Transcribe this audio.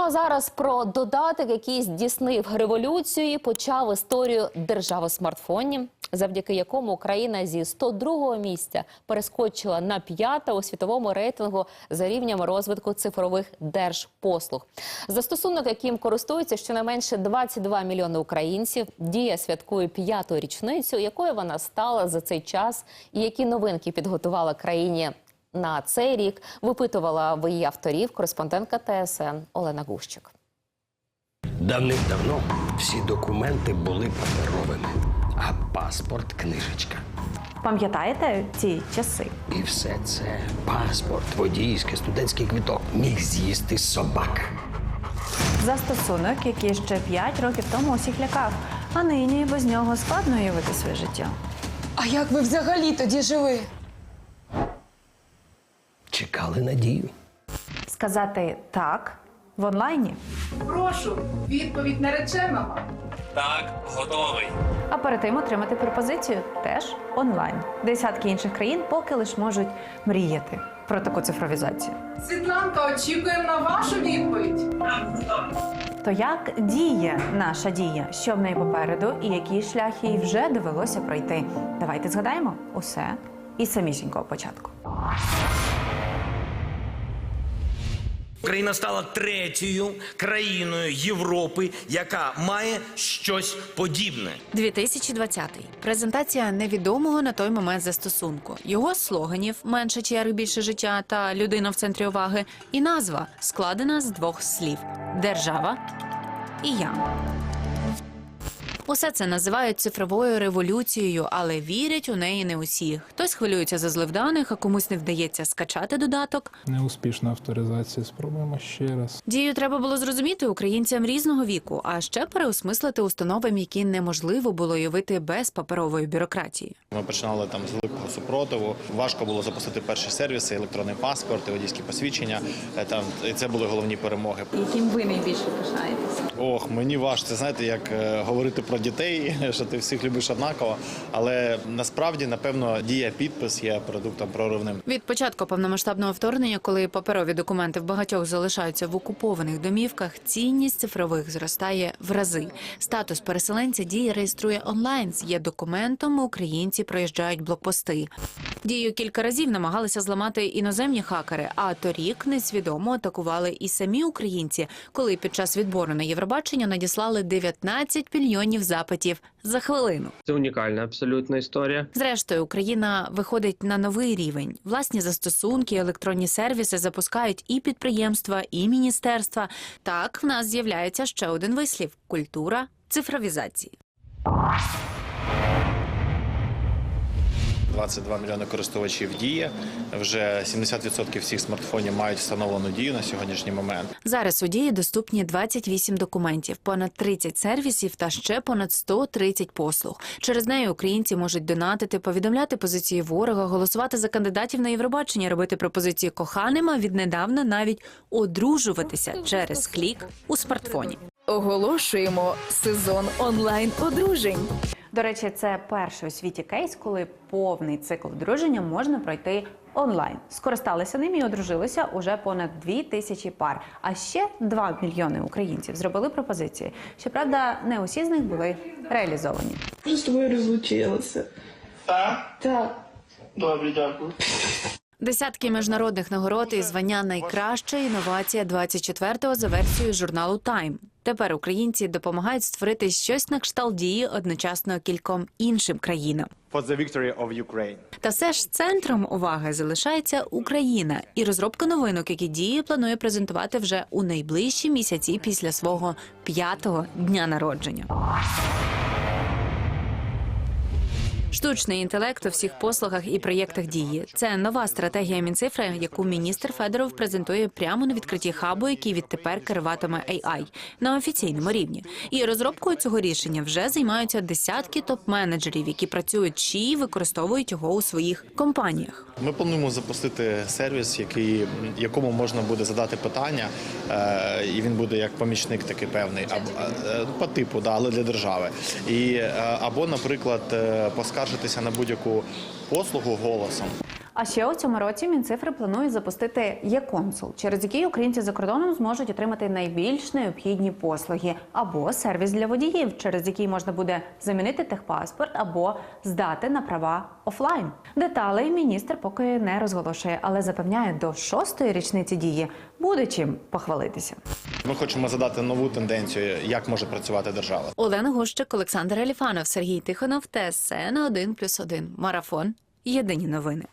Ну а зараз про додаток, який здійснив революцію, почав історію держави смартфонів, завдяки якому Україна зі 102-го місця перескочила на п'яте у світовому рейтингу за рівнем розвитку цифрових держпослуг. Застосунок, яким користуються щонайменше 22 мільйони українців, дія святкує п'яту річницю, якою вона стала за цей час, і які новинки підготувала країні на цей рік випитувала в її авторів кореспондентка ТСН Олена Гущик. Давним-давно всі документи були паперовими, а паспорт книжечка. Пам'ятаєте ці часи? І все це паспорт, водійський, студентський квиток міг з'їсти собак. Застосунок, який ще 5 років тому усіх лякав, а нині без нього складно уявити своє життя. А як ви взагалі тоді жили? Чекали надію. Сказати так в онлайні, Прошу, відповідь нареченого. Так, готовий. а перед тим отримати пропозицію теж онлайн. Десятки інших країн поки лиш можуть мріяти про таку цифровізацію. Світланка, очікуємо на вашу відповідь. То як діє наша дія? Що в неї попереду і які шляхи їй вже довелося пройти? Давайте згадаємо усе із самісінького початку. Україна стала третьою країною Європи, яка має щось подібне. 2020. Презентація невідомого на той момент застосунку. Його слоганів менше черг, більше життя та людина в центрі уваги. І назва складена з двох слів: держава і я. Усе це називають цифровою революцією, але вірять у неї не усі. Хтось хвилюється за злив даних, а комусь не вдається скачати додаток. Неуспішна авторизація. Спробуємо ще раз. Дію треба було зрозуміти українцям різного віку, а ще переосмислити установам, які неможливо було уявити без паперової бюрократії. Ми починали там з великого супротиву. Важко було запустити перші сервіси, електронний паспорт, і водійські посвідчення. Е, Там і це були головні перемоги. Яким ви найбільше пишаєтеся? Ох, мені важко. Це знаєте, як е, говорити про дітей, що ти всіх любиш однаково. Але насправді, напевно, дія підпис є продуктом проривним. Від початку повномасштабного вторгнення, коли паперові документи в багатьох залишаються в окупованих домівках, цінність цифрових зростає в рази. Статус переселенця дії реєструє онлайн. Є документом. Українці проїжджають блокпости. Дію кілька разів намагалися зламати іноземні хакери. А торік несвідомо атакували і самі українці, коли під час відбору на Євробачення надіслали 19 мільйонів запитів за хвилину. Це унікальна абсолютна історія. Зрештою, Україна виходить на новий рівень. Власні застосунки, електронні сервіси запускають і підприємства, і міністерства. Так в нас з'являється ще один вислів: культура цифровізації. 22 мільйони користувачів діє. Вже 70% всіх смартфонів мають встановлену дію на сьогоднішній момент. Зараз у дії доступні 28 документів, понад 30 сервісів та ще понад 130 послуг. Через неї українці можуть донатити, повідомляти позиції ворога, голосувати за кандидатів на Євробачення, робити пропозиції коханим, а віднедавна навіть одружуватися через клік у смартфоні. Оголошуємо сезон онлайн одружень. До речі, це перший у світі кейс, коли повний цикл одруження можна пройти онлайн. Скористалися ним і одружилися уже понад дві тисячі пар. А ще 2 мільйони українців зробили пропозиції. Щоправда, не усі з них були реалізовані. Я з тобою розлучилася. Так? Так. Добре, дякую. Десятки міжнародних нагород і звання найкраща інновація 24-го за версією журналу Time. Тепер українці допомагають створити щось на кшталт дії одночасно кільком іншим країнам. Та все ж центром уваги залишається Україна і розробка новинок, які дії планує презентувати вже у найближчі місяці після свого п'ятого дня народження. Штучний інтелект у всіх послугах і проєктах дії це нова стратегія Мінцифри, яку міністр Федоров презентує прямо на відкритті хабу, який відтепер керуватиме AI на офіційному рівні. І розробкою цього рішення вже займаються десятки топ-менеджерів, які працюють чи використовують його у своїх компаніях. Ми плануємо запустити сервіс, який якому можна буде задати питання, е, і він буде як помічник такий певний, або е, по типу, да, але для держави. І е, або, наприклад, е, поскаржитися на будь-яку послугу голосом. А ще у цьому році Мінцифри планує запустити є-консул, через який українці за кордоном зможуть отримати найбільш необхідні послуги або сервіс для водіїв, через який можна буде замінити техпаспорт або здати на права офлайн. Деталей міністр поки не розголошує, але запевняє, до шостої річниці дії буде чим похвалитися. Ми хочемо задати нову тенденцію, як може працювати держава. Олена Гущик, Олександр Аліфанов, Сергій Тихонов, ТСН 1+,1. Марафон. Єдині новини.